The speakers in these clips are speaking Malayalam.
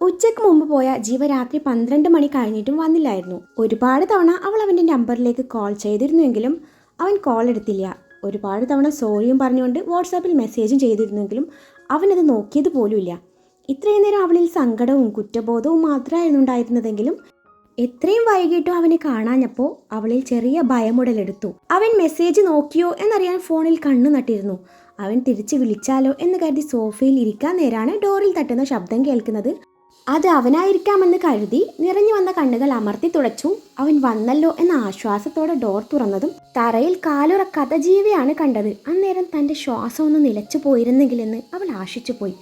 ഉച്ചയ്ക്ക് മുമ്പ് പോയ ജീവ രാത്രി പന്ത്രണ്ട് മണി കഴിഞ്ഞിട്ടും വന്നില്ലായിരുന്നു. ഒരുപാട് തവണ അവൾ അവന്റെ നമ്പറിലേക്ക് കോൾ ചെയ്തിരുന്നുവെങ്കിലും അവൻ കോൾ എടുത്തില്ല. ഒരുപാട് തവണ സോറിയും പറഞ്ഞുകൊണ്ട് വാട്സാപ്പിൽ മെസ്സേജും ചെയ്തിരുന്നെങ്കിലും അവനത് നോക്കിയത് പോലുമില്ല. ഇത്രയും നേരം അവളിൽ സങ്കടവും കുറ്റബോധവും മാത്രമായിരുന്നു ഉണ്ടായിരുന്നതെങ്കിലും എത്രയും വൈകിട്ടും അവനെ കാണാഞ്ഞപ്പോൾ അവളിൽ ചെറിയ ഭയമുടലെടുത്തു. അവൻ മെസ്സേജ് നോക്കിയോ എന്നറിയാൻ ഫോണിൽ കണ്ണു നട്ടിരുന്നു. അവൻ തിരിച്ച് വിളിച്ചാലോ എന്ന് കരുതി സോഫയിൽ ഇരിക്കാൻ നേരാണ് ഡോറിൽ തട്ടുന്ന ശബ്ദം കേൾക്കുന്നത്. അത് അവനായിരിക്കാമെന്ന് കരുതി നിറഞ്ഞു വന്ന കണ്ണുകൾ അമർത്തി തുടച്ചു. അവൻ വന്നല്ലോ എന്ന ആശ്വാസത്തോടെ ഡോർ തുറന്നതും തറയിൽ കാലുറക്കാത്ത ജീവിയാണ് കണ്ടത്. അന്നേരം തന്റെ ശ്വാസം ഒന്ന് നിലച്ചു പോയിരുന്നെങ്കിലെന്ന് അവൾ ആശിച്ചു പോയി.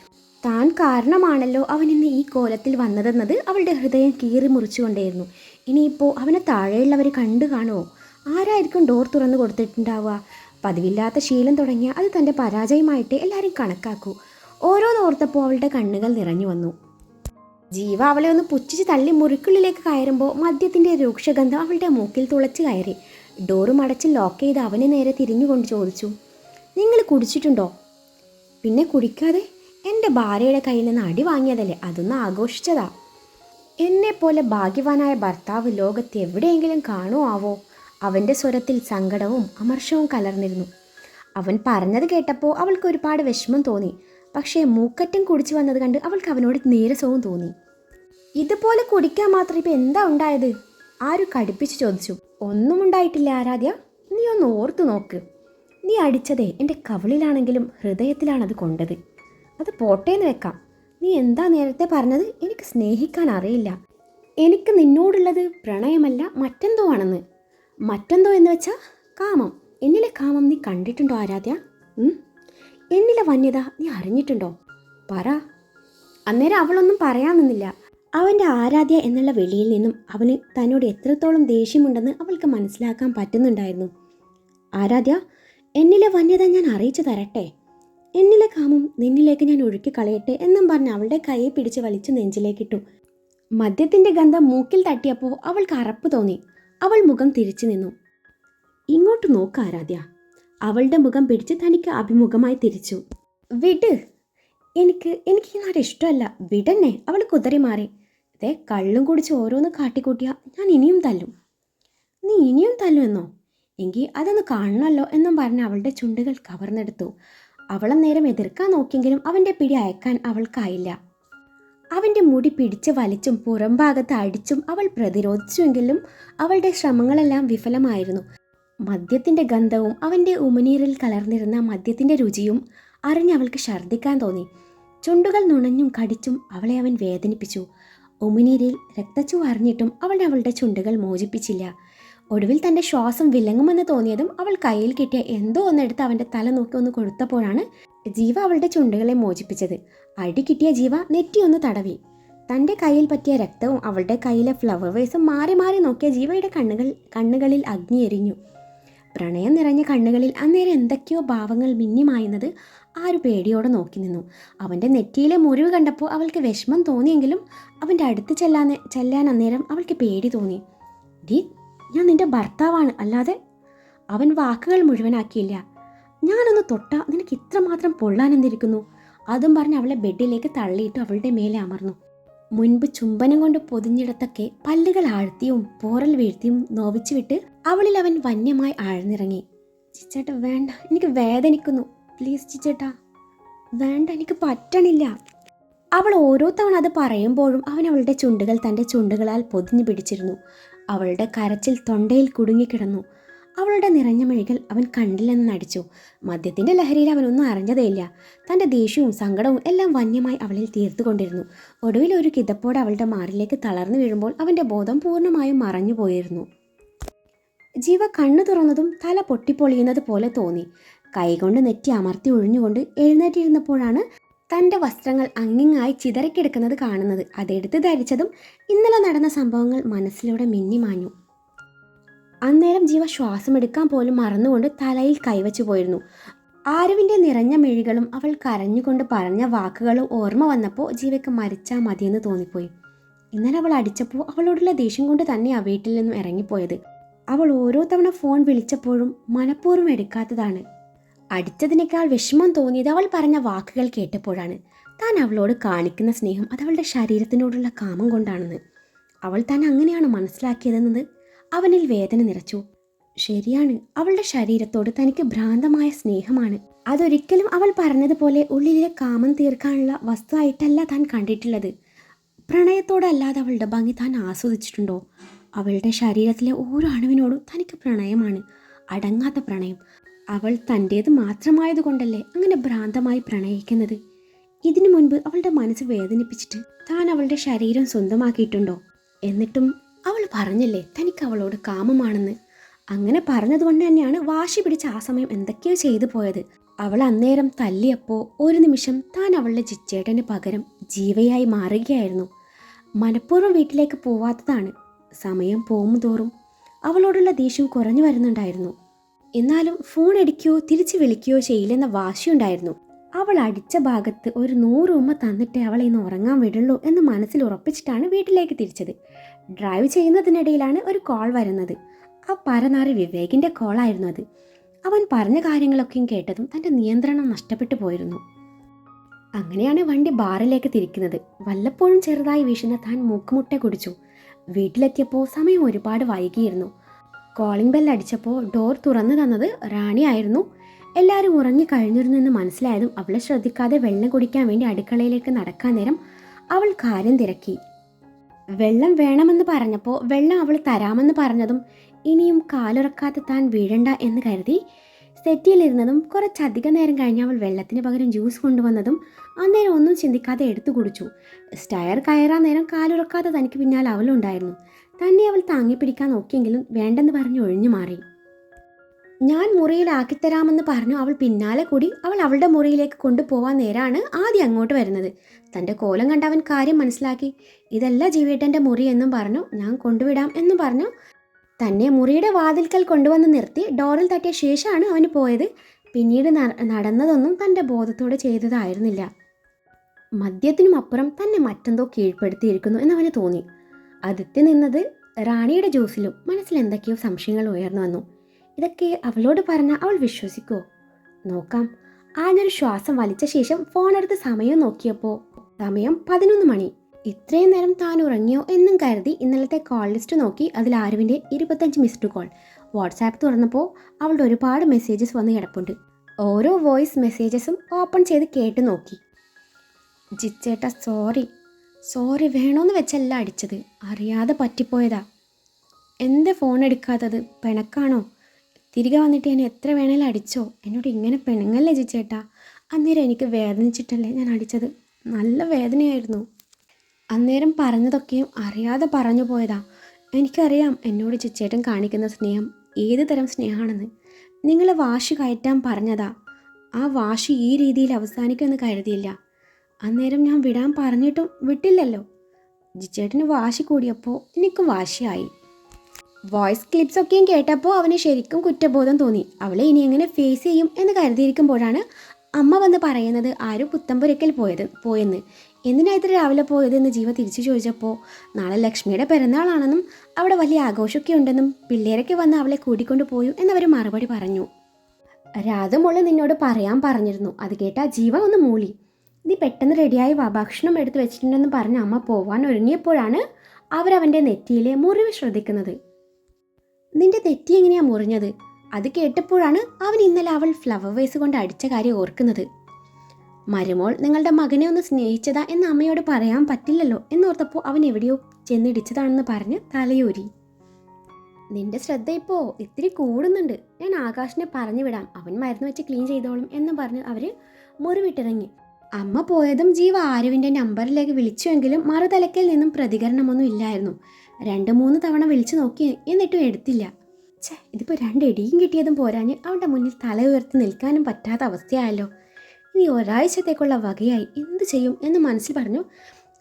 താൻ കാരണമാണല്ലോ അവൻ ഇന്ന് ഈ കോലത്തിൽ വന്നതെന്നത് അവളുടെ ഹൃദയം കീറി മുറിച്ചുകൊണ്ടേയിരുന്നു. ഇനിയിപ്പോൾ അവനെ താഴെയുള്ളവർ കണ്ടു കാണുമോ ആരായിരിക്കും ഡോർ തുറന്നു കൊടുത്തിട്ടുണ്ടാവുക? പതിവില്ലാത്ത ശീലം തുടങ്ങിയ അത് തന്റെ പരാജയമായിട്ട് എല്ലാവരും കണക്കാക്കൂ. ഓരോന്നോർത്തപ്പോൾ അവളുടെ കണ്ണുകൾ നിറഞ്ഞു വന്നു. ജീവ അവളെ ഒന്ന് പുച്ഛിച്ച് തള്ളി മുറിക്കുള്ളിലേക്ക് കയറുമ്പോൾ മദ്യത്തിന്റെ രൂക്ഷഗന്ധം അവളുടെ മൂക്കിൽ തുളച്ച് കയറി. ഡോറ് മടച്ച് ലോക്ക് ചെയ്ത് അവനെ നേരെ തിരിഞ്ഞുകൊണ്ട് ചോദിച്ചു നിങ്ങൾ കുടിച്ചിട്ടുണ്ടോ? പിന്നെ കുടിക്കാതെ? എന്റെ ഭാര്യയുടെ കയ്യിൽ നിന്ന് അടി വാങ്ങിയതല്ലേ അതൊന്ന് ആഘോഷിച്ചതാ. എന്നെപ്പോലെ ഭാഗ്യവാനായ ഭർത്താവ് ലോകത്ത് എവിടെയെങ്കിലും കാണുമോ ആവോ അവന്റെ സ്വരത്തിൽ സങ്കടവും അമർഷവും കലർന്നിരുന്നു. അവൻ പറഞ്ഞത് കേട്ടപ്പോൾ അവൾക്ക് ഒരുപാട് വിഷമം തോന്നി. പക്ഷേ മൂക്കറ്റം കുടിച്ചു വന്നത് കണ്ട് അവൾക്ക് അവനോട് നീരസവും തോന്നി. ഇതുപോലെ കുടിക്കാൻ മാത്രം ഇപ്പം എന്താ ഉണ്ടായത്? ആരും കടുപ്പിച്ച് ചോദിച്ചു. ഒന്നും ഉണ്ടായിട്ടില്ല ആരാധ്യ. നീ ഒന്ന് ഓർത്തു നോക്ക്. നീ അടിച്ചതേ എന്റെ കവിളിലാണെങ്കിലും ഹൃദയത്തിലാണത് കൊണ്ടത്. അത് പോട്ടേന്ന് വെക്കാം. നീ എന്താ നേരത്തെ പറഞ്ഞത്? എനിക്ക് സ്നേഹിക്കാൻ അറിയില്ല. എനിക്ക് നിന്നോടുള്ളത് പ്രണയമല്ല മറ്റെന്തോ ആണെന്ന്. മറ്റെന്തോ എന്ന് വെച്ചാൽ കാമം. എന്നിലെ കാമം നീ കണ്ടിട്ടുണ്ടോ ആരാധ്യ? എന്നിലെ വന്യത നീ അറിഞ്ഞിട്ടുണ്ടോ? പറ. അന്നേരം അവളൊന്നും പറയാൻ നിന്നില്ല. അവന്റെ ആരാധ്യ എന്നുള്ള വെളിയിൽ നിന്നും അവന് തന്നോട് എത്രത്തോളം ദേഷ്യമുണ്ടെന്ന് അവൾക്ക് മനസ്സിലാക്കാൻ പറ്റുന്നുണ്ടായിരുന്നു. ആരാധ്യ എന്നിലെ വന്യത ഞാൻ അറിയിച്ചു തരട്ടെ. എന്നിലെ കാമം നിന്നിലേക്ക് ഞാൻ ഒഴുക്കി കളയട്ടെ എന്നും പറഞ്ഞ് അവളുടെ കൈയെ പിടിച്ച് വലിച്ചു നെഞ്ചിലേക്കിട്ടു മദ്യത്തിന്റെ ഗന്ധം മൂക്കിൽ തട്ടിയപ്പോൾ അവൾക്ക് അറപ്പ് തോന്നി. അവൾ മുഖം തിരിച്ചു നിന്നു. ഇങ്ങോട്ട് നോക്ക് ആരാധ്യ. അവളുടെ മുഖം പിടിച്ച് തനിക്ക് അഭിമുഖമായി തിരിച്ചു. വിട്. എനിക്ക് എനിക്ക് ഈ ഇഷ്ടമല്ല. വിടന്നെ. അവൾ കുതറി മാറി. ഇതേ കള്ളും കുടിച്ച് ഓരോന്ന് കാട്ടിക്കൂട്ടിയാ ഞാൻ ഇനിയും തല്ലും. നീ ഇനിയും തല്ലുമെന്നോ എങ്കിൽ അതൊന്ന് കാണണമല്ലോ എന്നും പറഞ്ഞ് അവളുടെ ചുണ്ടുകൾ കവർന്നെടുത്തു. അവളെ നേരം എതിർക്കാൻ നോക്കിയെങ്കിലും അവന്റെ പിടി അയക്കാൻ അവൾക്കായില്ല. അവന്റെ മുടി പിടിച്ച് വലിച്ചും പുറംഭാഗത്ത് അടിച്ചും അവൾ പ്രതിരോധിച്ചുവെങ്കിലും അവളുടെ ശ്രമങ്ങളെല്ലാം വിഫലമായിരുന്നു. മദ്യത്തിന്റെ ഗന്ധവും അവന്റെ ഉമിനീരിൽ കലർന്നിരുന്ന മദ്യത്തിന്റെ രുചിയും അറിഞ്ഞ് അവൾക്ക് ഛർദ്ദിക്കാൻ തോന്നി. ചുണ്ടുകൾ നുണഞ്ഞും കടിച്ചും അവളെ അവൻ വേദനിപ്പിച്ചു. ഉമിനീരിൽ രക്തച്ചു അറിഞ്ഞിട്ടും അവൾ അവളുടെ ചുണ്ടുകൾ മോചിപ്പിച്ചില്ല. ഒടുവിൽ തന്റെ ശ്വാസം വിലങ്ങുമെന്ന് തോന്നിയതും അവൾ കയ്യിൽ കിട്ടിയ എന്തോ ഒന്നെടുത്ത് അവന്റെ തല നോക്കി ഒന്ന് കൊടുത്തപ്പോഴാണ് ജീവ അവളുടെ ചുണ്ടുകളെ മോചിപ്പിച്ചത്. അടി കിട്ടിയ ജീവ നെറ്റിയൊന്ന് തടവി. തന്റെ കയ്യിൽ പറ്റിയ രക്തവും അവളുടെ കയ്യിലെ ഫ്ലവർ വേസും മാറി മാറി നോക്കിയ ജീവയുടെ കണ്ണുകൾ കണ്ണുകളിൽ അഗ്നി എരിഞ്ഞു പ്രണയം നിറഞ്ഞ കണ്ണുകളിൽ അന്നേരം എന്തൊക്കെയോ ഭാവങ്ങൾ മിന്നിമായുന്നത് ആരു പേടിയോടെ നോക്കി നിന്നു. അവന്റെ നെറ്റിയിലെ മുറിവ് കണ്ടപ്പോൾ അവൾക്ക് വിഷമം തോന്നിയെങ്കിലും അവന്റെ അടുത്ത് ചെല്ലാൻ ചെല്ലാൻ അന്നേരം അവൾക്ക് പേടി തോന്നി. ഡി ഞാൻ നിന്റെ ഭർത്താവാണ് അല്ലാതെ അവൻ വാക്കുകൾ മുഴുവനാക്കിയില്ല. ഞാനൊന്ന് തൊട്ട നിനക്ക് ഇത്രമാത്രം പൊള്ളാനെന്തിരിക്കുന്നു അതും പറഞ്ഞ് അവളെ ബെഡിലേക്ക് തള്ളിയിട്ട് അവളുടെ മേലെ അമർന്നു. മുൻപ് ചുംബനം കൊണ്ട് പൊതിഞ്ഞിടത്തൊക്കെ പല്ലുകൾ ആഴ്ത്തിയും പോറൽ വീഴ്ത്തിയും നോവിച്ചു വിട്ട് അവളിൽ അവൻ വന്യമായി ആഴ്ന്നിറങ്ങി. ചിച്ചേട്ട വേണ്ട എനിക്ക് വേദനിക്കുന്നു. പ്ലീസ് ചിച്ചേട്ടാ വേണ്ട എനിക്ക് പറ്റണില്ല. അവൾ ഓരോ തവണ അത് പറയുമ്പോഴും അവൻ അവളുടെ ചുണ്ടുകൾ തന്റെ ചുണ്ടുകളാൽ പൊതിഞ്ഞു പിടിച്ചിരുന്നു. അവളുടെ കരച്ചിൽ തൊണ്ടയിൽ കുടുങ്ങിക്കിടന്നു. അവളുടെ നിറഞ്ഞ മിഴികൾ അവൻ കണ്ടില്ലെന്ന് നടിച്ചു. മദ്യത്തിന്റെ ലഹരിയിൽ അവനൊന്നും അറിഞ്ഞതേയില്ല. തന്റെ ദേഷ്യവും സങ്കടവും എല്ലാം വന്യമായി അവളിൽ തീർത്തുകൊണ്ടിരുന്നു ഒടുവിൽ ഒരു കിതപ്പോടെ അവളുടെ മാറിലേക്ക് തളർന്നു വീഴുമ്പോൾ അവന്റെ ബോധം പൂർണമായും മറഞ്ഞു പോയിരുന്നു. ജീവ കണ്ണു തുറന്നതും തല പൊട്ടിപ്പൊളിയുന്നത് പോലെ തോന്നി. കൈകൊണ്ട് നെറ്റി അമർത്തി ഒഴിഞ്ഞുകൊണ്ട് എഴുന്നേറ്റിരുന്നപ്പോഴാണ് തന്റെ വസ്ത്രങ്ങൾ അങ്ങിങ്ങായി ചിതറിക്കിടക്കുന്നത് കാണുന്നത്. അതെടുത്ത് ധരിച്ചതും ഇന്നലെ നടന്ന സംഭവങ്ങൾ മനസ്സിലൂടെ മിന്നിമാഞ്ഞു. അന്നേരം ജീവ ശ്വാസമെടുക്കാൻ പോലും മറന്നുകൊണ്ട് തലയിൽ കൈവച്ചു പോയിരുന്നു. ആരുവിന്റെ നിറഞ്ഞ മിഴികളും അവൾ കരഞ്ഞുകൊണ്ട് പറഞ്ഞ വാക്കുകളും ഓർമ്മ വന്നപ്പോൾ ജീവയ്ക്ക് മരിച്ചാൽ മതിയെന്ന് തോന്നിപ്പോയി. ഇന്നലെ അവൾ അടിച്ചപ്പോൾ അവളോടുള്ള ദേഷ്യം കൊണ്ട് തന്നെ ആ വീട്ടിൽ നിന്നും ഇറങ്ങിപ്പോയത്. അവൾ ഓരോ തവണ ഫോൺ വിളിച്ചപ്പോഴും മനഃപൂർവം എടുക്കാത്തതാണ്. അടിച്ചതിനേക്കാൾ വിഷമം തോന്നിയത് അവൾ പറഞ്ഞ വാക്കുകൾ കേട്ടപ്പോഴാണ്. താൻ അവളോട് കാണിക്കുന്ന സ്നേഹം അത് അവളുടെ ശരീരത്തിനോടുള്ള കാമം കൊണ്ടാണെന്ന്. അവൾ താൻ അങ്ങനെയാണ് മനസ്സിലാക്കിയതെന്നത്. അവനിൽ വേദന നിറച്ചു. ശരിയാണ് അവളുടെ ശരീരത്തോട് തനിക്ക് ഭ്രാന്തമായ സ്നേഹമാണ്. അതൊരിക്കലും അവൾ പറഞ്ഞതുപോലെ ഉള്ളിലെ കാമം തീർക്കാനുള്ള വസ്തുവായിട്ടല്ല താൻ കണ്ടിട്ടുള്ളത്. പ്രണയത്തോടല്ലാതെ അവളുടെ ഭംഗി താൻ ആസ്വദിച്ചിട്ടുണ്ടോ? അവളുടെ ശരീരത്തിലെ ഓരോ അണുവിനോടും തനിക്ക് പ്രണയമാണ് അടങ്ങാത്ത പ്രണയം. അവൾ തന്റേത് മാത്രമായതുകൊണ്ടല്ലേ അങ്ങനെ ഭ്രാന്തമായി പ്രണയിക്കുന്നത്? ഇതിനു മുൻപ് അവളുടെ മനസ്സ് വേദനിപ്പിച്ചിട്ട് താൻ അവളുടെ ശരീരം സ്വന്തമാക്കിയിട്ടുണ്ടോ? എന്നിട്ടും അവൾ പറഞ്ഞല്ലേ തനിക്ക് അവളോട് കാമമാണെന്ന്. അങ്ങനെ പറഞ്ഞതുകൊണ്ട് തന്നെയാണ് വാശി പിടിച്ച് ആ സമയം എന്തൊക്കെയോ ചെയ്തു പോയത്. അവൾ അന്നേരം തല്ലിയപ്പോൾ ഒരു നിമിഷം താൻ അവളുടെ ചിച്ചേട്ടന് പകരം ജീവയായി മാറുകയായിരുന്നു. മനഃപൂർവം വീട്ടിലേക്ക് പോവാത്തതാണ്. സമയം പോകുന്തോറും അവളോടുള്ള ദേഷ്യം കുറഞ്ഞു വരുന്നുണ്ടായിരുന്നു. എന്നാലും ഫോൺ അടിക്കുകയോ തിരിച്ചു വിളിക്കുകയോ ചെയ്യില്ലെന്ന വാശിയുണ്ടായിരുന്നു. അവൾ അടിച്ച ഭാഗത്ത് ഒരു നൂറ് ഉമ്മ തന്നിട്ടേ അവളെ ഇന്ന് ഉറങ്ങാൻ വിടുള്ളൂ എന്ന് മനസ്സിൽ ഉറപ്പിച്ചിട്ടാണ് വീട്ടിലേക്ക് തിരിച്ചത്. ഡ്രൈവ് ചെയ്യുന്നതിനിടയിലാണ് ഒരു കോൾ വരുന്നത്. ആ പരനാറി വിവേകിന്റെ കോളായിരുന്നു അത്. അവൻ പറഞ്ഞ കാര്യങ്ങളൊക്കെയും കേട്ടതും തന്റെ നിയന്ത്രണം നഷ്ടപ്പെട്ടു പോയിരുന്നു. അങ്ങനെയാണ് വണ്ടി ബാറിലേക്ക് തിരിക്കുന്നത്. വല്ലപ്പോഴും ചെറുതായി വീശുന്ന താൻ മൂക്കുമുട്ട കുടിച്ചു. വീട്ടിലെത്തിയപ്പോൾ സമയം ഒരുപാട് വൈകിയിരുന്നു. കോളിംഗ് ബെൽ അടിച്ചപ്പോൾ ഡോർ തുറന്നു തന്നത് റാണിയായിരുന്നു എല്ലാവരും ഉറങ്ങി കഴിഞ്ഞിരുന്നു എന്ന് മനസ്സിലായതും അവളെ ശ്രദ്ധിക്കാതെ വെള്ളം കുടിക്കാൻ വേണ്ടി അടുക്കളയിലേക്ക് നടക്കാൻ നേരം അവൾ കാര്യം തിരക്കി. വെള്ളം വേണമെന്ന് പറഞ്ഞപ്പോൾ വെള്ളം അവൾ തരാമെന്ന് പറഞ്ഞതും ഇനിയും കാലുറക്കാതെ താൻ വീഴണ്ട എന്ന് കരുതി സെറ്റിയിലിരുന്നതും കുറച്ചധികം നേരം കഴിഞ്ഞ് അവൾ വെള്ളത്തിന് പകരം ജ്യൂസ് കൊണ്ടുവന്നതും അന്നേരം ഒന്നും ചിന്തിക്കാതെ എടുത്തു കുടിച്ചു. സ്റ്റയർ കയറാൻ നേരം കാലുറക്കാതെ തനിക്ക് പിന്നാലെ അവളുണ്ടായിരുന്നു. തന്നെ അവൾ താങ്ങിപ്പിടിക്കാൻ നോക്കിയെങ്കിലും വേണ്ടെന്ന് പറഞ്ഞ് ഒഴിഞ്ഞു മാറി. ഞാൻ മുറിയിലാക്കിത്തരാമെന്ന് പറഞ്ഞു അവൾ പിന്നാലെ കൂടി അവൾ അവളുടെ മുറിയിലേക്ക് കൊണ്ടുപോവാൻ നേരാണ് ആദ്യം അങ്ങോട്ട് വരുന്നത്. തന്റെ കോലം കണ്ട് അവൻ കാര്യം മനസ്സിലാക്കി. ഇതല്ല ജീവേട്ടന്റെ മുറി എന്നും പറഞ്ഞു ഞാൻ കൊണ്ടുവിടാം എന്നും പറഞ്ഞു. തന്നെ മുറിയുടെ വാതിൽക്കൽ കൊണ്ടുവന്ന് നിർത്തി ഡോറിൽ തട്ടിയ ശേഷമാണ് അവന് പോയത്. പിന്നീട് നടന്നതൊന്നും തന്റെ ബോധത്തോടെ ചെയ്തതായിരുന്നില്ല. മദ്യത്തിനും അപ്പുറം തന്നെ മറ്റെന്തോ കീഴ്പ്പെടുത്തിയിരിക്കുന്നു എന്നവന് തോന്നി. അതിർത്തി നിന്നത് റാണിയുടെ ജ്യൂസിലും മനസ്സിൽ എന്തൊക്കെയോ സംശയങ്ങൾ ഉയർന്നു വന്നു. ഇതൊക്കെ അവളോട് പറഞ്ഞ അവൾ വിശ്വസിക്കുമോ നോക്കാം. ആഞ്ഞൊരു ശ്വാസം വലിച്ച ശേഷം ഫോൺ എടുത്ത് സമയം നോക്കിയപ്പോൾ സമയം പതിനൊന്ന് മണി. ഇത്രയും നേരം താൻ ഉറങ്ങിയോ എന്നും കരുതി ഇന്നലത്തെ കോൾ ലിസ്റ്റ് നോക്കി അതിൽ ആരുവിന്റെ ഇരുപത്തഞ്ച് മിസ്ഡ് കോൾ വാട്സാപ്പ് തുറന്നപ്പോൾ അവളുടെ ഒരുപാട് മെസ്സേജസ് വന്ന് കിടപ്പുണ്ട്. ഓരോ വോയിസ് മെസ്സേജസും ഓപ്പൺ ചെയ്ത് കേട്ട് നോക്കി. ജിച്ചേട്ട സോറി സോറി വേണോന്ന് വെച്ചല്ല അടിച്ചത്. അറിയാതെ പറ്റിപ്പോയതാ. എന്താ ഫോൺ എടുക്കാത്തത്? പിണക്കാണോ? തിരികെ വന്നിട്ട് ഞാൻ എത്ര വേണേലും അടിച്ചോ? എന്നോട് ഇങ്ങനെ പെണ്ണുങ്ങല്ലേ ജിച്ചേട്ടാ അന്നേരം എനിക്ക് വേദനിച്ചിട്ടല്ലേ ഞാൻ അടിച്ചത്. നല്ല വേദനയായിരുന്നു. അന്നേരം പറഞ്ഞതൊക്കെയും അറിയാതെ പറഞ്ഞു പോയതാ. എനിക്കറിയാം എന്നോട് ചിച്ചേട്ടൻ കാണിക്കുന്ന സ്നേഹം ഏത് തരം സ്നേഹമാണെന്ന്. നിങ്ങളെ വാശി കയറ്റാൻ പറഞ്ഞതാ. ആ വാശി ഈ രീതിയിൽ അവസാനിക്കുമെന്ന് കരുതിയില്ല. അന്നേരം ഞാൻ വിടാൻ പറഞ്ഞിട്ടും വിട്ടില്ലല്ലോ. ജിച്ചേട്ടന് വാശി കൂടിയപ്പോൾ എനിക്ക് വാശിയായി. വോയിസ് ക്ലിപ്സ് ഒക്കെയും കേട്ടപ്പോൾ അവന് ശരിക്കും കുറ്റബോധം തോന്നി. അവളെ ഇനി എങ്ങനെ ഫേസ് ചെയ്യും എന്ന് കരുതിയിരിക്കുമ്പോഴാണ് അമ്മ വന്ന് പറയുന്നത് ആരും പുത്തമ്പുരക്കൽ പോയത് പോയെന്ന്. എന്തിനാ ഇത്ര രാവിലെ പോയത് എന്ന് ജീവ തിരിച്ചു ചോദിച്ചപ്പോൾ നാളെ ലക്ഷ്മിയുടെ പിറന്നാളാണെന്നും അവിടെ വലിയ ആഘോഷമൊക്കെ ഉണ്ടെന്നും പിള്ളേരൊക്കെ വന്ന് അവളെ കൂടിക്കൊണ്ട് പോയു എന്നവർ മറുപടി പറഞ്ഞു. രാധമോൾ നിന്നോട് പറയാൻ പറഞ്ഞിരുന്നു. അത് കേട്ടാ ജീവ ഒന്ന് മൂളി. നീ പെട്ടെന്ന് റെഡിയായി വാ ഭക്ഷണം എടുത്ത് വെച്ചിട്ടുണ്ടെന്ന് പറഞ്ഞ് അമ്മ പോവാൻ ഒരുങ്ങിയപ്പോഴാണ് അവരവന്റെ നെറ്റിയിലെ മുറിവ് ശ്രദ്ധിക്കുന്നത്. നിന്റെ തെറ്റി എങ്ങനെയാ മുറിഞ്ഞത്? അത് കേട്ടപ്പോഴാണ് അവൻ ഇന്നലെ അവൾ ഫ്ലവർ വേസ് കൊണ്ട് അടിച്ച കാര്യം ഓർക്കുന്നത്. മരുമോൾ നിങ്ങളുടെ മകനെ ഒന്ന് സ്നേഹിച്ചതാ എന്ന് അമ്മയോട് പറയാൻ പറ്റില്ലല്ലോ എന്നോർത്തപ്പോൾ അവൻ എവിടെയോ ചെന്നിടിച്ചതാണെന്ന് പറഞ്ഞ് തലയൂരി. നിന്റെ ശ്രദ്ധ ഇപ്പോൾ ഇത്തിരി കൂടുന്നുണ്ട്. ഞാൻ ആകാശിനെ പറഞ്ഞു വിടാം. അവൻ മരുന്ന് വെച്ച് ക്ലീൻ ചെയ്തോളും എന്ന് പറഞ്ഞ് അവർ മുറിവിട്ടിറങ്ങി. അമ്മ പോയതും ജീവ ആരുവിന്റെ നമ്പറിലേക്ക് വിളിച്ചുവെങ്കിലും മറുതലക്കിൽ നിന്നും പ്രതികരണമൊന്നും ഇല്ലായിരുന്നു. രണ്ട് മൂന്ന് തവണ വിളിച്ചു നോക്കി എന്നിട്ടും എടുത്തില്ല. ഛേ ഇതിപ്പോൾ രണ്ട് ഇടിയും കിട്ടിയതും പോരാഞ്ഞ് അവന്റെ മുന്നിൽ തല ഉയർത്തി നിൽക്കാനും പറ്റാത്ത അവസ്ഥയായല്ലോ. ഇനി ഒരാഴ്ചത്തേക്കുള്ള വകയായി എന്ത് ചെയ്യും എന്ന് മനസ്സിൽ പറഞ്ഞു.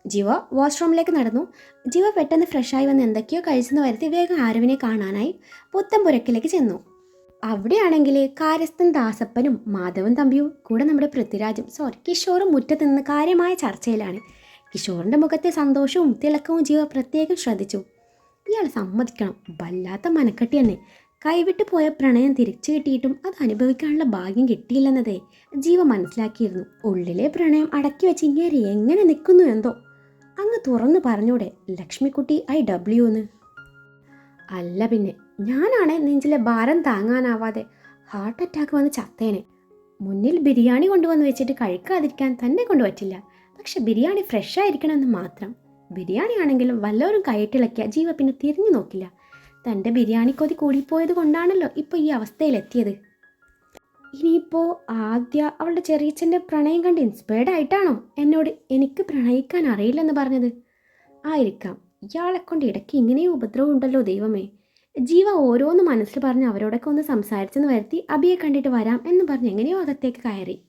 ജീവ വാഷ്റൂമിലേക്ക് നടന്നു. ജീവ പെട്ടെന്ന് ഫ്രഷായി വന്ന് എന്തൊക്കെയോ കഴിച്ചെന്ന് വരുത്തി വേഗം ആരവിനെ കാണാനായി പുത്തമ്പുരക്കിലേക്ക് ചെന്നു. അവിടെയാണെങ്കിൽ കാര്യസ്ഥൻ ദാസപ്പനും മാധവൻ തമ്പിയും കൂടെ നമ്മുടെ പൃഥ്വിരാജും സോറി കിഷോറും മുറ്റത്ത് നിന്ന് കാര്യമായ ചർച്ചയിലാണ്. കിഷോറിന്റെ മുഖത്തെ സന്തോഷവും തിളക്കവും ജീവ പ്രത്യേകം ശ്രദ്ധിച്ചു. ഇയാൾ സമ്മതിക്കണം. വല്ലാത്ത മനക്കെട്ടി തന്നെ. കൈവിട്ടു പോയ പ്രണയം തിരിച്ചു കിട്ടിയിട്ടും അത് അനുഭവിക്കാനുള്ള ഭാഗ്യം കിട്ടിയില്ലെന്നതേ ജീവ മനസ്സിലാക്കിയിരുന്നു. ഉള്ളിലെ പ്രണയം അടക്കി വെച്ച് ഇങ്ങേരി എങ്ങനെ നിൽക്കുന്നു എന്തോ. അങ്ങ് തുറന്നു പറഞ്ഞൂടെ ലക്ഷ്മിക്കുട്ടി ഐ ഡബ്ല്യു എന്ന്. അല്ല പിന്നെ ഞാനാണ് നെഞ്ചിലെ ഭാരം താങ്ങാനാവാതെ ഹാർട്ട് അറ്റാക്ക് വന്ന് ചത്തേനെ. മുന്നിൽ ബിരിയാണി കൊണ്ടുവന്ന് വെച്ചിട്ട് കഴിക്കാതിരിക്കാൻ തന്നെ കൊണ്ട് പറ്റില്ല പക്ഷെ ബിരിയാണി ഫ്രഷ് ആയിരിക്കണമെന്ന് മാത്രം. ബിരിയാണി ആണെങ്കിലും വല്ലവരും കയറ്റിളക്കിയ ജീവ പിന്നെ തിരിഞ്ഞു നോക്കില്ല. തന്റെ ബിരിയാണി കൊതി കൂടിപ്പോയത് കൊണ്ടാണല്ലോ ഇപ്പോൾ ഈ അവസ്ഥയിലെത്തിയത്. ഇനിയിപ്പോൾ ആദ്യ അവളുടെ ചെറിയച്ഛന്റെ പ്രണയം കണ്ട് ഇൻസ്പയർഡ് ആയിട്ടാണോ എന്നോട് എനിക്ക് പ്രണയിക്കാൻ അറിയില്ലെന്ന് പറഞ്ഞത്? ആയിരിക്കാം. ഇയാളെ കൊണ്ട് ഇടയ്ക്ക് ഇങ്ങനെയും ഉപദ്രവം ഉണ്ടല്ലോ ദൈവമേ. ജീവ ഓരോന്ന് മനസ്സിൽ പറഞ്ഞ് അവരോടൊക്കെ ഒന്ന് സംസാരിച്ചെന്ന് വരുത്തി അബിയെ കണ്ടിട്ട് വരാം എന്ന് പറഞ്ഞ് എങ്ങനെയോ അകത്തേക്ക് കയറി.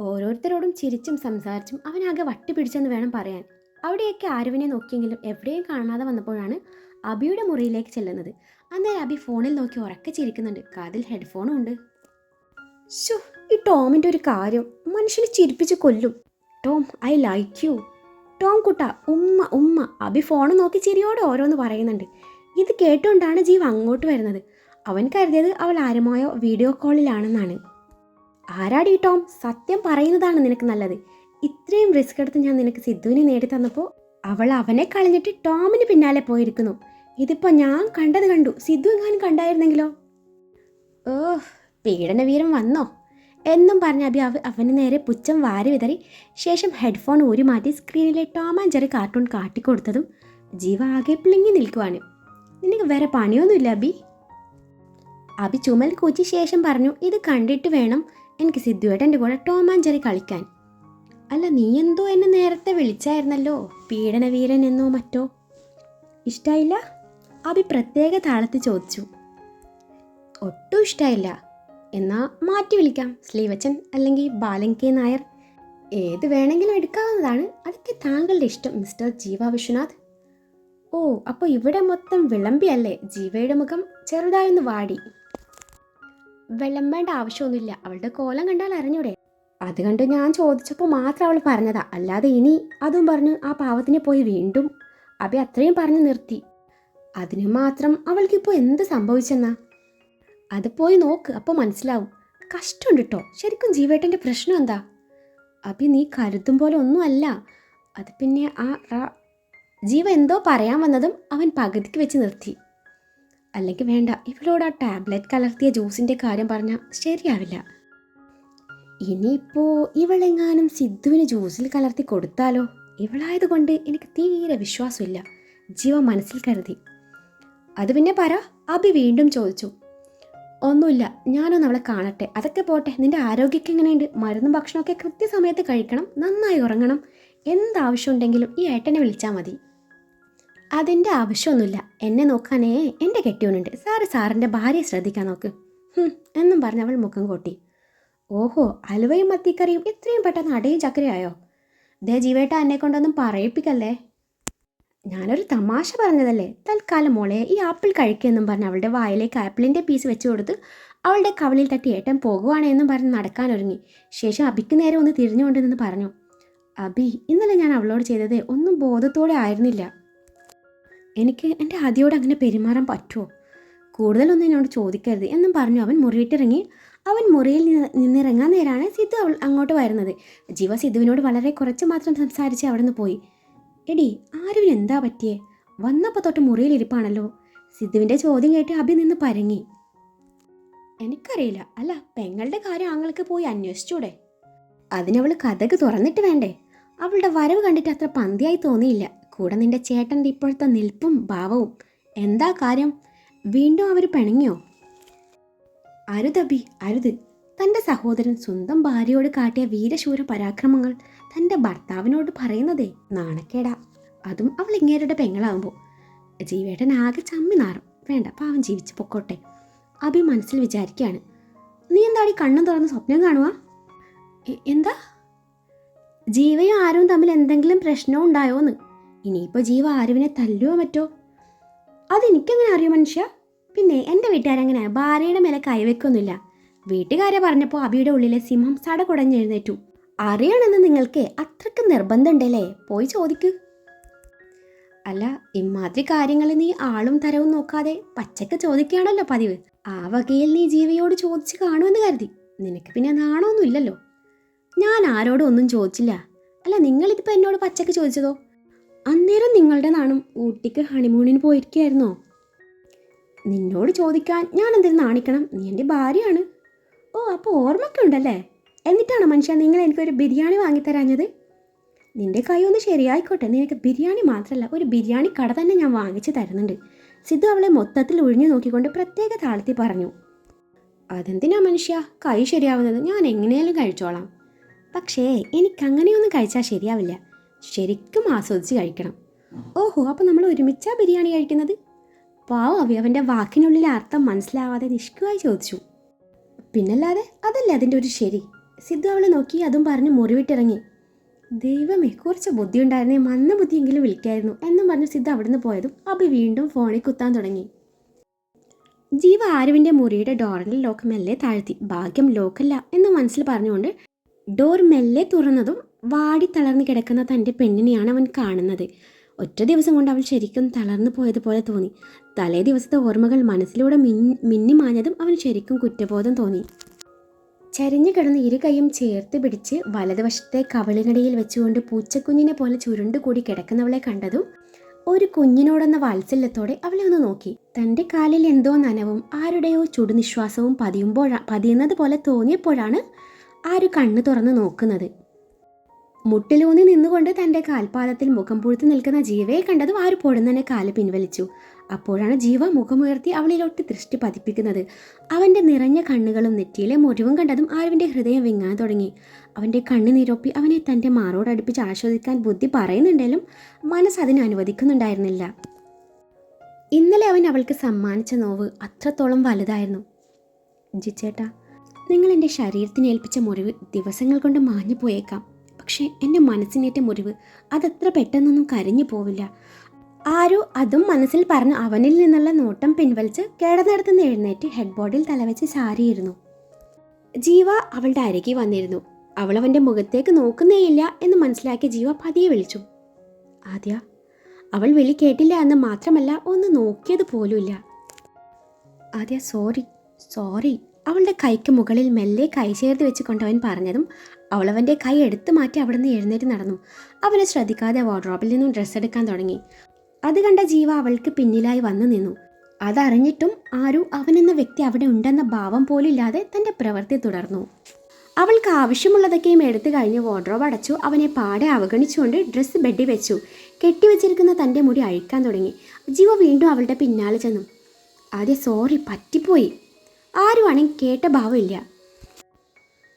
ഓരോരുത്തരോടും ചിരിച്ചും സംസാരിച്ചും അവനാകെ വട്ടി പിടിച്ചെന്ന് വേണം പറയാൻ. അവിടെയൊക്കെ ആരുവിനെ നോക്കിയെങ്കിലും എവിടെയും കാണാതെ വന്നപ്പോഴാണ് അബിയുടെ മുറിയിലേക്ക് ചെല്ലുന്നത്. അന്നേരം അബി ഫോണിൽ നോക്കി ഉറക്കെ ചിരിക്കുന്നുണ്ട്. കാതിൽ ഹെഡ്ഫോണും ഉണ്ട്. ഷോ ഈ ടോമിന്റെ ഒരു കാര്യം. മനുഷ്യനെ ചിരിപ്പിച്ച് കൊല്ലും. Tom I like you. Tom കുട്ട ഉമ്മ ഉമ്മ. അബി ഫോൺ നോക്കി ചിരിയോടെ ഓരോന്ന് പറയുന്നുണ്ട്. ഇത് കേട്ടുകൊണ്ടാണ് ജീവ് അങ്ങോട്ട് വരുന്നത്. അവൻ കരുതിയത് അവൾ ആരുമായോ വീഡിയോ കോളിലാണെന്നാണ്. ആരാടി ടോം? സത്യം പറയുന്നതാണ് നിനക്ക് നല്ലത്. ഇത്രയും റിസ്ക് എടുത്ത് ഞാൻ നിനക്ക് സിദ്ധുവിനെ നേടി തന്നപ്പോൾ അവൾ അവനെ കളഞ്ഞിട്ട് ടോമിന് പിന്നാലെ പോയിരിക്കുന്നു. ഇതിപ്പോൾ ഞാൻ കണ്ടത് കണ്ടു. സിദ്ധു എങ്ങാനും കണ്ടായിരുന്നെങ്കിലോ? ഓ പീഡനവീരം വന്നോ? എന്നും പറഞ്ഞ അഭി അവ അവന് നേരെ പുച്ഛം വാരി വിതറി ശേഷം ഹെഡ്ഫോൺ ഊരി മാറ്റി സ്ക്രീനിലെ ടോം ആൻഡ് ജെറി കാർട്ടൂൺ കാട്ടിക്കൊടുത്തതും ജീവ ആകെ പ്ലിങ്ങി നിൽക്കുവാണ്. നിനക്ക് വേറെ പണിയൊന്നുമില്ല അബി അബി ചുമൽ കൂച്ചി ശേഷം പറഞ്ഞു ഇത് കണ്ടിട്ട് വേണം എനിക്ക് സിദ്ധുവേട്ടന്റെ കൂടെ ടോം ആൻഡ് ജെറി കളിക്കാൻ. അല്ല നീ എന്തോ എന്നെ നേരത്തെ വിളിച്ചായിരുന്നല്ലോ? പീഡനവീരൻ എന്നോ മറ്റോ? ഇഷ്ടായില്ല? അഭി പ്രത്യേക താളത്തിൽ ചോദിച്ചു. ഒട്ടും ഇഷ്ടായില്ല. എന്നാ മാറ്റി വിളിക്കാം. സ്ലീവച്ചൻ അല്ലെങ്കിൽ ബാലൻ കെ നായർ. ഏത് വേണമെങ്കിലും എടുക്കാവുന്നതാണ്. അതൊക്കെ താങ്കളുടെ ഇഷ്ടം മിസ്റ്റർ ജീവ വിശ്വനാഥ്. ഓ അപ്പോൾ ഇവിടെ മൊത്തം വിളമ്പിയല്ലേ? ജീവയുടെ മുഖം ചെറുതായൊന്ന് വാടി. വിളമ്പേണ്ട ആവശ്യമൊന്നുമില്ല. അവളുടെ കോലം കണ്ടാൽ അറിഞ്ഞൂടെ? അത് കണ്ട് ഞാൻ ചോദിച്ചപ്പോൾ മാത്രം അവൾ പറഞ്ഞതാ. അല്ലാതെ ഇനി അതും പറഞ്ഞ് ആ പാവത്തിനെ പോയി വീണ്ടും അബി അത്രയും പറഞ്ഞു നിർത്തി. അതിന് മാത്രം അവൾക്കിപ്പോൾ എന്ത് സംഭവിച്ചെന്നാ? അത് പോയി നോക്ക് അപ്പോൾ മനസ്സിലാവും. കഷ്ടമുണ്ട് കേട്ടോ ശരിക്കും ജീവേട്ടന്റെ പ്രശ്നം എന്താ? അബി നീ കരുതും പോലെ ഒന്നുമല്ല അത് പിന്നെ ആ ജീവ എന്തോ പറയാൻ വന്നതും അവൻ പകുതിക്ക് വെച്ച് നിർത്തി. അല്ലെങ്കിൽ വേണ്ട. ഇവളോട് ആ ടാബ്ലറ്റ് കലർത്തിയ ജ്യൂസിന്റെ കാര്യം പറഞ്ഞാൽ ശരിയാവില്ല. ഇനിയിപ്പോൾ ഇവളെങ്ങാനും സിദ്ധുവിന് ജ്യൂസിൽ കലർത്തി കൊടുത്താലോ? ഇവളായതുകൊണ്ട് എനിക്ക് തീരെ വിശ്വാസമില്ല. ജീവ മനസ്സിൽ കരുതി. അത് പിന്നെ പറ. അബി വീണ്ടും ചോദിച്ചു. ഒന്നുമില്ല. ഞാനൊന്ന് അവളെ കാണട്ടെ. അതൊക്കെ പോട്ടെ. നിന്റെ ആരോഗ്യമൊക്കെ എങ്ങനെയുണ്ട്? മരുന്നും ഭക്ഷണമൊക്കെ കൃത്യസമയത്ത് കഴിക്കണം. നന്നായി ഉറങ്ങണം. എന്താവശ്യമുണ്ടെങ്കിലും ഈ ഏട്ടനെ വിളിച്ചാൽ മതി. അതിന്റെ ആവശ്യമൊന്നുമില്ല. എന്നെ നോക്കാനേ എന്റെ കെട്ടിയോനുണ്ട്. സാറ് സാറിന്റെ ഭാര്യയെ ശ്രദ്ധിക്കാൻ നോക്ക്. എന്നും പറഞ്ഞ് അവൾ മുഖം കൊട്ടി. ഓഹോ അലുവയും മത്തിക്കറിയും ഇത്രയും പെട്ടെന്ന് അടയും ചക്കരയായോ? ദേ ജീവേട്ട എന്നെ കൊണ്ടൊന്നും പറയിപ്പിക്കല്ലേ? ഞാനൊരു തമാശ പറഞ്ഞതല്ലേ? തൽക്കാലം മോളെ ഈ ആപ്പിൾ കഴിക്കുമെന്നും പറഞ്ഞ് അവളുടെ വായിലേക്ക് ആപ്പിളിന്റെ പീസ് വെച്ച് കൊടുത്ത് അവളുടെ കവളിൽ തട്ടി ഏട്ടൻ പോകുവാണെന്നും പറഞ്ഞ് നടക്കാനൊരുങ്ങി. ശേഷം അബിക്ക് നേരെ ഒന്ന് തിരിഞ്ഞുകൊണ്ട് നിന്ന് പറഞ്ഞു അബി ഇന്നലെ ഞാൻ അവളോട് ചെയ്തത് ഒന്നും ബോധത്തോടെ ആയിരുന്നില്ല. എനിക്ക് എന്റെ ആദ്യയോട് അങ്ങനെ പെരുമാറാൻ പറ്റുമോ? കൂടുതലൊന്നും എന്നോട് ചോദിക്കരുത് എന്നും പറഞ്ഞു അവൻ മുറിയിട്ടിറങ്ങി. അവൻ മുറിയിൽ നിന്ന് നിന്നിറങ്ങാൻ നേരാണ് സിദ്ധു അവൾ അങ്ങോട്ട് വരുന്നത്. ജീവ സിദ്ധുവിനോട് വളരെ കുറച്ച് മാത്രം സംസാരിച്ച് അവിടെ നിന്ന് പോയി. എടി ആരുവിന് എന്താ പറ്റിയേ? വന്നപ്പോൾ തൊട്ട് മുറിയിൽ ഇരിപ്പാണല്ലോ. സിദ്ധുവിന്റെ ചോദ്യം കേട്ട് അഭി നിന്ന് പരങ്ങി. എനിക്കറിയില്ല. അല്ല പെങ്ങളുടെ കാര്യം ആങ്ങൾക്ക് പോയി അന്വേഷിച്ചൂടെ? അതിനവൾ കഥക് തുറന്നിട്ട് വേണ്ടേ? അവളുടെ വരവ് കണ്ടിട്ട് അത്ര പന്തിയായി തോന്നിയില്ല. കൂടെ നിന്റെ ചേട്ടന്റെ ഇപ്പോഴത്തെ നിൽപ്പും ഭാവവും എന്താ കാര്യം? വീണ്ടും അവർ പിണങ്ങിയോ? അരുതബി അരുത്. തന്റെ സഹോദരൻ സ്വന്തം ഭാര്യയോട് കാട്ടിയ വീരശൂര പരാക്രമങ്ങൾ തന്റെ ഭർത്താവിനോട് പറയുന്നതേ നാണക്കേടാ. അതും അവൾ ഇങ്ങേരുടെ പെങ്ങളാവുമ്പോൾ. ജീവേട്ടൻ ആകെ ചമ്മി നാറും. വേണ്ട പാവം ജീവിച്ചു പൊക്കോട്ടെ. അഭി മനസ്സിൽ വിചാരിക്കുകയാണ്. നീ എന്താടി കണ്ണും തുറന്ന് സ്വപ്നം കാണുക എന്താ? ജീവയും ആരും തമ്മിൽ എന്തെങ്കിലും പ്രശ്നം ഉണ്ടായോന്ന്. ഇനിയിപ്പോൾ ജീവ ആരുവിനെ തല്ലുവോ മറ്റോ? അതെനിക്കെങ്ങനെ അറിയോ മനുഷ്യ? പിന്നെ എന്റെ വീട്ടുകാരങ്ങനെ ഭാര്യയുടെ മേലെ കൈവെക്കൊന്നുമില്ല വീട്ടുകാരെ പറഞ്ഞപ്പോൾ അബിയുടെ ഉള്ളിലെ സിംഹം സട കുടഞ്ഞെഴുന്നേറ്റു അറിയണമെന്ന് നിങ്ങൾക്ക് അത്രയ്ക്ക് നിർബന്ധമുണ്ടല്ലേ? പോയി ചോദിക്ക്. അല്ല ഇമാതിരി കാര്യങ്ങൾ നീ ആളും തരവും നോക്കാതെ പച്ചക്ക് ചോദിക്കുകയാണല്ലോ പതിവ്. ആ വകയിൽ നീ ജീവയോട് ചോദിച്ച് കാണുമെന്ന് കരുതി. നിനക്ക് പിന്നെ നാണമൊന്നുമില്ലല്ലോ. ഞാൻ ആരോടും ഒന്നും ചോദിച്ചില്ല. അല്ല നിങ്ങളിതിപ്പോൾ എന്നോട് പച്ചക്ക് ചോദിച്ചതോ? അന്നേരം നിങ്ങളുടെ നാണും ഊട്ടിക്ക് ഹണിമൂണിന് പോയിരിക്കുകയായിരുന്നോ? നിന്നോട് ചോദിക്കാൻ ഞാൻ എന്തിനു നാണിക്കണം? നീ എന്റെ ഭാര്യയാണ്. ഓ അപ്പോൾ ഓർമ്മയൊക്കെ ഉണ്ടല്ലേ? എന്നിട്ടാണ് മനുഷ്യ നിങ്ങൾ എനിക്കൊരു ബിരിയാണി വാങ്ങിത്തരാഞ്ഞത് നിന്റെ കൈ ഒന്ന് ശരിയായിക്കോട്ടെ. നിനക്ക് ബിരിയാണി മാത്രമല്ല ഒരു ബിരിയാണി കട തന്നെ ഞാൻ വാങ്ങിച്ചു തരുന്നുണ്ട്. സിദ്ധു അവളെ മൊത്തത്തിൽ ഒഴിഞ്ഞു നോക്കിക്കൊണ്ട് പ്രത്യേക താളത്തിൽ പറഞ്ഞു. അതെന്തിനാ മനുഷ്യ? കൈ ശരിയാവുന്നത് ഞാൻ എങ്ങനെയാലും കഴിച്ചോളാം. പക്ഷേ എനിക്കങ്ങനെയൊന്നും കഴിച്ചാൽ ശരിയാവില്ല. ശരിക്കും ആസ്വദിച്ച് കഴിക്കണം. ഓഹോ അപ്പോൾ നമ്മൾ ഒരുമിച്ചാ ബിരിയാണി കഴിക്കുന്നത്? പാവ അവി അവന്റെ വാക്കിനുള്ളിലെ അർത്ഥം മനസ്സിലാവാതെ നിഷ്കുവായി ചോദിച്ചു. പിന്നല്ലാതെ അതല്ലേ അതിന്റെ ഒരു ശരി? സിദ്ധു അവളെ നോക്കി അതും പറഞ്ഞ് മുറിവിട്ടിറങ്ങി. ദൈവമേ കുറച്ച് ബുദ്ധി ഉണ്ടായിരുന്നേ മന്ന ബുദ്ധിയെങ്കിലും വിളിക്കായിരുന്നു എന്നും പറഞ്ഞ് സിദ്ധു അവിടുന്ന് പോയതും അബി വീണ്ടും ഫോണിൽ കുത്താൻ തുടങ്ങി. ജീവ ആരുവിന്റെ മുറിയുടെ ഡോറിന്റെ ലോക്ക് മെല്ലെ താഴ്ത്തി. ഭാഗ്യം ലോക്കല്ല എന്ന് മനസ്സിൽ പറഞ്ഞുകൊണ്ട് ഡോർ മെല്ലെ തുറന്നതും വാടി തളർന്നു കിടക്കുന്ന തന്റെ പെണ്ണിനെയാണ് അവൻ കാണുന്നത്. ഒറ്റ ദിവസം കൊണ്ട് അവൾ ശരിക്കും തളർന്നു പോയതുപോലെ തോന്നി. തലേ ദിവസത്തെ ഓർമ്മകൾ മനസ്സിലൂടെ മിന്നി മിന്നിമാഞ്ഞതും അവന് ശരിക്കും കുറ്റബോധം തോന്നി. ചരിഞ്ഞു കിടന്ന് ഇരു കൈയും ചേർത്ത് പിടിച്ച് വലതുവശത്തെ കവളിനടിയിൽ വെച്ചുകൊണ്ട് പൂച്ചക്കുഞ്ഞിനെ പോലെ ചുരുണ്ടുകൂടി കിടക്കുന്നവളെ കണ്ടതും ഒരു കുഞ്ഞിനോടെന്ന വാത്സല്യത്തോടെ അവളെ ഒന്ന് നോക്കി. തന്റെ കാലിൽ എന്തോ നനവും ആരുടെയോ ചുടുനിശ്വാസവും പതിയുമ്പോഴാ പതിയുന്നത് പോലെ തോന്നിയപ്പോഴാണ് ആ ഒരു കണ്ണ് തുറന്ന് നോക്കുന്നത്. മുട്ടിലൂന്നി നിന്നുകൊണ്ട് തന്റെ കാൽപാദത്തിൽ മുഖം പൊഴുത്തു നിൽക്കുന്ന ജീവയെ കണ്ടതും ആര് പൊടുന്നനെ കാൽ പിൻവലിച്ചു. അപ്പോഴാണ് ജീവ മുഖമുയർത്തി അവളിലോട്ട് ദൃഷ്ടി പതിപ്പിക്കുന്നത്. അവന്റെ നിറഞ്ഞ കണ്ണുകളും നെറ്റിയിലെ മുറിവും കണ്ടതും ആരുവിന്റെ ഹൃദയം വിങ്ങാൻ തുടങ്ങി. അവന്റെ കണ്ണ് അവനെ തന്റെ മാറോടടുപ്പിച്ച് ആസ്വദിക്കാൻ ബുദ്ധി പറയുന്നുണ്ടെങ്കിലും മനസ്സ് അതിന് അനുവദിക്കുന്നുണ്ടായിരുന്നില്ല. ഇന്നലെ അവൻ അവൾക്ക് സമ്മാനിച്ച നോവ് അത്രത്തോളം വലുതായിരുന്നു. ജിച്ചേട്ടാ നിങ്ങൾ എന്റെ ശരീരത്തിന് ഏൽപ്പിച്ച മുറിവ് ദിവസങ്ങൾ കൊണ്ട് മാഞ്ഞു പോയേക്കാം പക്ഷേ എന്റെ മനസ്സിനേറ്റ മുറിവ് അതത്ര പെട്ടെന്നൊന്നും കരഞ്ഞു പോവില്ല. ആരോ അതും മനസ്സിൽ പറഞ്ഞ് അവനിൽ നിന്നുള്ള നോട്ടം പിൻവലിച്ച് കിടന്നിടത്തുനിന്ന് എഴുന്നേറ്റ് ഹെഡ് ബോർഡിൽ തലവെച്ച് ചാരിയിരുന്നു. ജീവ അവളുടെ അരികെ വന്നിരുന്നു. അവൾ അവന്റെ മുഖത്തേക്ക് നോക്കുന്നേയില്ല എന്ന് മനസ്സിലാക്കിയ ജീവ പതിയെ വിളിച്ചു. ആദ്യ അവൾ വിളി കേട്ടില്ല എന്ന് മാത്രമല്ല ഒന്ന് നോക്കിയത് പോലുമില്ല. ആദ്യ സോറി സോറി അവളുടെ കൈക്ക് മുകളിൽ മെല്ലെ കൈ ചേർത്ത് വെച്ചുകൊണ്ട് അവൻ പറഞ്ഞതും അവൾ അവന്റെ കൈ എടുത്തു മാറ്റി അവിടുന്ന് എഴുന്നേറ്റ് നടന്നു. അവനെ ശ്രദ്ധിക്കാതെ വാർഡ്രോബിൽ നിന്നും ഡ്രസ്സ് എടുക്കാൻ തുടങ്ങി. അത് കണ്ട ജീവ അവൾക്ക് പിന്നിലായി വന്നു നിന്നു. അതറിഞ്ഞിട്ടും ആരു അവനെന്ന വ്യക്തി അവിടെ ഉണ്ടെന്ന ഭാവം പോലില്ലാതെ തന്റെ പ്രവൃത്തി തുടർന്നു. അവൾക്ക് ആവശ്യമുള്ളതൊക്കെയും എടുത്തു കഴിഞ്ഞ് വാർഡ്രോബ് അടച്ചു അവനെ പാടെ അവഗണിച്ചുകൊണ്ട് ഡ്രസ്സ് ബെഡിൽ വെച്ചു. കെട്ടിവെച്ചിരിക്കുന്ന തന്റെ മുടി അഴിക്കാൻ തുടങ്ങി. ജീവ വീണ്ടും അവളുടെ പിന്നാലെ ചെന്നു. ആദ്യം സോറി പറ്റിപ്പോയി. ആരുവാണെങ്കിൽ കേട്ട ഭാവമില്ല.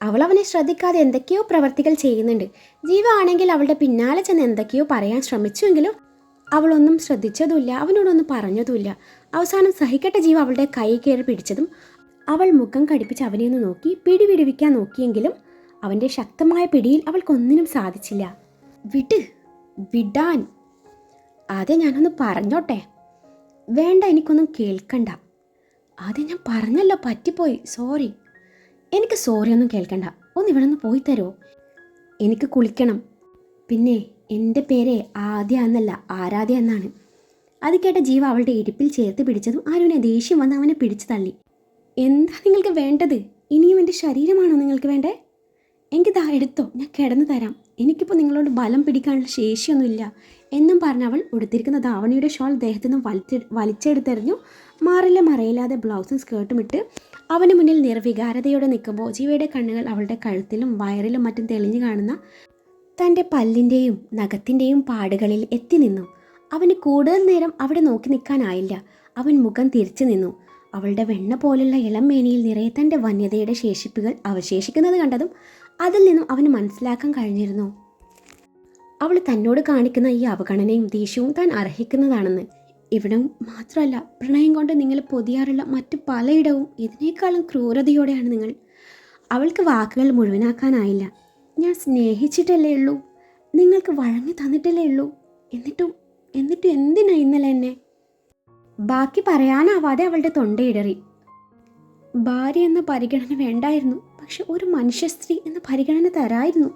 അവൾ അവനെ ശ്രദ്ധിക്കാതെ എന്തൊക്കെയോ പ്രവർത്തികൾ ചെയ്യുന്നുണ്ട്. ജീവ ആണെങ്കിൽ അവളുടെ പിന്നാലെ ചെന്ന് എന്തൊക്കെയോ പറയാൻ ശ്രമിച്ചുവെങ്കിലും അവളൊന്നും ശ്രദ്ധിച്ചതുമില്ല അവനോടൊന്നും പറഞ്ഞതുമില്ല. അവസാനം സഹിക്കട്ട ജീവ അവളുടെ കൈ കയറി പിടിച്ചതും അവൾ മുഖം കടിപ്പിച്ച് അവനെ ഒന്ന് നോക്കി പിടി പിടിവിക്കാൻ നോക്കിയെങ്കിലും അവന്റെ ശക്തമായ പിടിയിൽ അവൾക്കൊന്നിനും സാധിച്ചില്ല. വിട് വിടാൻ. ആദ്യം ഞാനൊന്ന് പറഞ്ഞോട്ടെ? വേണ്ട എനിക്കൊന്നും കേൾക്കണ്ട. ആദ്യം ഞാൻ പറഞ്ഞല്ലോ പറ്റിപ്പോയി. സോറി. എനിക്ക് സോറി ഒന്നും കേൾക്കണ്ട. ഒന്ന് ഇവിടെ നിന്ന് പോയി തരുമോ എനിക്ക് കുളിക്കണം. പിന്നെ എന്റെ പേര് ആദ്യ എന്നല്ല ആരാധ്യ എന്നാണ്. അത് കേട്ട ജീവ അവളുടെ ഇടുപ്പിൽ ചേർത്ത് പിടിച്ചതും ആരുവിനെ ദേഷ്യം വന്ന് അവനെ പിടിച്ചു തള്ളി. എന്താ നിങ്ങൾക്ക് വേണ്ടത്? ഇനിയും എന്റെ ശരീരമാണോ നിങ്ങൾക്ക് വേണ്ടേ? എങ്കിൽ ദാ എടുത്തോ ഞാൻ കിടന്നു തരാം. എനിക്കിപ്പോൾ നിങ്ങളോട് ബലം പിടിക്കാനുള്ള ശേഷിയൊന്നുമില്ല. എന്നും പറഞ്ഞ അവൾ ഉടുത്തിരിക്കുന്ന ധാവണിയുടെ ഷോൾ ദേഹത്തു നിന്നും വലിച്ചെ വലിച്ചെടുത്തെറിഞ്ഞു. മാറില്ല മറയില്ലാതെ ബ്ലൗസും സ്കേർട്ടും ഇട്ട് അവന് മുന്നിൽ നിർവികാരതയോടെ നിൽക്കുമ്പോൾ ജീവയുടെ കണ്ണുകൾ അവളുടെ കഴുത്തിലും വയറിലും മറ്റും തെളിഞ്ഞു കാണുന്ന തന്റെ പല്ലിന്റെയും നഖത്തിന്റെയും പാടുകളിൽ എത്തി നിന്നു. അവന് കൂടുതൽ നേരം അവിടെ നോക്കി നിൽക്കാനായില്ല. അവൻ മുഖം തിരിച്ചു നിന്നു. അവളുടെ വെണ്ണ പോലുള്ള ഇളം മേനിയിൽ നിറയെ തന്റെ വന്യതയുടെ ശേഷിപ്പുകൾ അവശേഷിക്കുന്നത് കണ്ടതും അതിൽ നിന്നും അവന് മനസ്സിലാക്കാൻ കഴിഞ്ഞിരുന്നു. അവൾ തന്നോട് കാണിക്കുന്ന ഈ അവഗണനയും ദേഷ്യവും താൻ അർഹിക്കുന്നതാണെന്ന് ഇവിടം മാത്രമല്ല പ്രണയം കൊണ്ട് നിങ്ങൾ പൊതിയാറുള്ള മറ്റു പലയിടവും ഇതിനേക്കാളും ക്രൂരതയോടെയാണ് നിങ്ങൾ. അവൾക്ക് വാക്കുകൾ മുഴുവനാക്കാനായില്ല. ഞാൻ സ്നേഹിച്ചിട്ടല്ലേ ഉള്ളൂ. നിങ്ങൾക്ക് വഴങ്ങി തന്നിട്ടല്ലേ ഉള്ളൂ. എന്നിട്ടും എന്നിട്ടും എന്തിനാ ഇന്നലെ എന്നെ? ബാക്കി പറയാനാവാതെ അവളുടെ തൊണ്ടയിടറി ഭാര്യ എന്ന പരിഗണന വേണ്ടായിരുന്നു. പക്ഷെ ഒരു മനുഷ്യ സ്ത്രീ എന്ന പരിഗണന തരായിരുന്നു.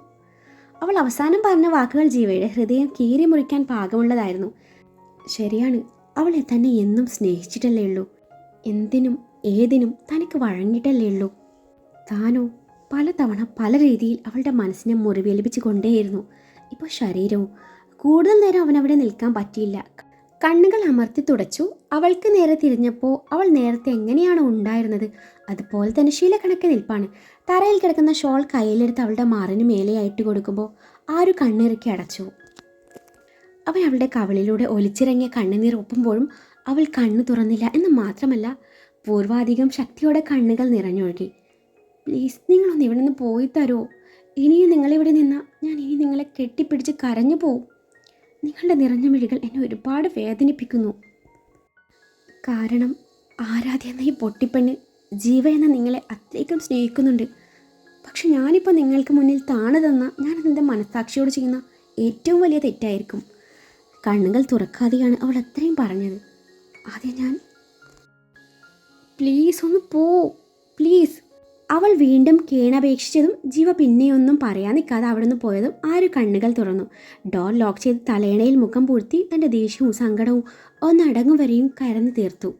അവൾ അവസാനം പറഞ്ഞ വാക്കുകൾ ജീവയുടെ ഹൃദയം കീറി മുറിക്കാൻ പാകമുള്ളതായിരുന്നു. ശരിയാണ്. അവളെ തന്നെ എന്നും സ്നേഹിച്ചിട്ടല്ലേ ഉള്ളൂ. എന്തിനും ഏതിനും തനിക്ക് വഴങ്ങിയിട്ടല്ലേ ഉള്ളൂ. താനോ പലതവണ പല രീതിയിൽ അവളുടെ മനസ്സിനെ മുറിവേൽപ്പിച്ചു കൊണ്ടേയിരുന്നു. ഇപ്പോൾ ശരീരവും കൂടുതൽ നേരം അവനവിടെ നിൽക്കാൻ പറ്റിയില്ല. കണ്ണുകൾ അമർത്തി തുടച്ചു. അവൾക്ക് നേരെ തിരിഞ്ഞപ്പോൾ അവൾ നേരത്തെ എങ്ങനെയാണ് ഉണ്ടായിരുന്നത്? അതുപോലെ തന്നെ ശീലക്കണക്ക് നിൽപ്പാണ്. തറയിൽ കിടക്കുന്ന ഷോൾ കയ്യിലെടുത്ത് അവളുടെ മാറിന് മേലെയായിട്ട് കൊടുക്കുമ്പോൾ ആ ഒരു കണ്ണിറുക്കി അടച്ചു. അവൻ അവളുടെ കവളിലൂടെ ഒലിച്ചിറങ്ങിയ കണ്ണുനീർ ഒപ്പുമ്പോഴും അവൾ കണ്ണു തുറന്നില്ല എന്ന് മാത്രമല്ല പൂർവാധികം ശക്തിയോടെ കണ്ണുകൾ നിറഞ്ഞൊഴുകി. പ്ലീസ് നിങ്ങളൊന്ന് ഇവിടെ നിന്ന് പോയി തരുമോ ഇനിയും നിങ്ങളിവിടെ നിന്നാൽ ഞാൻ ഇനി നിങ്ങളെ കെട്ടിപ്പിടിച്ച് കരഞ്ഞു പോവും. നിങ്ങളുടെ നിറഞ്ഞ മിഴികൾ എന്നെ ഒരുപാട് വേദനിപ്പിക്കുന്നു. കാരണം ആരാധ്യ എന്ന ഈ പൊട്ടിപ്പെണ്ണ് ജീവ എന്ന നിങ്ങളെ അത്രയ്ക്കും സ്നേഹിക്കുന്നുണ്ട്. പക്ഷെ ഞാനിപ്പോൾ നിങ്ങൾക്ക് മുന്നിൽ താണു തന്ന ഞാനതെന്റെ മനസാക്ഷിയോട് ചെയ്യുന്ന ഏറ്റവും വലിയ തെറ്റായിരിക്കും. കണ്ണുകൾ തുറക്കാതെയാണ് അവൾ അത്രയും പറഞ്ഞത്. ആദ്യം ഞാൻ. പ്ലീസ് ഒന്ന് പോ. പ്ലീസ്. അവൾ വീണ്ടും കേണപേക്ഷിച്ചതും ജീവ പിന്നെയൊന്നും പറയാൻ നിൽക്കാതെ അവിടെ നിന്ന് പോയതും ആര് കണ്ണുകൾ തുറന്നു. ഡോർ ലോക്ക് ചെയ്ത് തലയണയിൽ മുഖം പൂഴ്ത്തി തന്റെ ദേഷ്യവും സങ്കടവും ഒന്നടങ്ങും വരെയും കരഞ്ഞു തീർത്തു.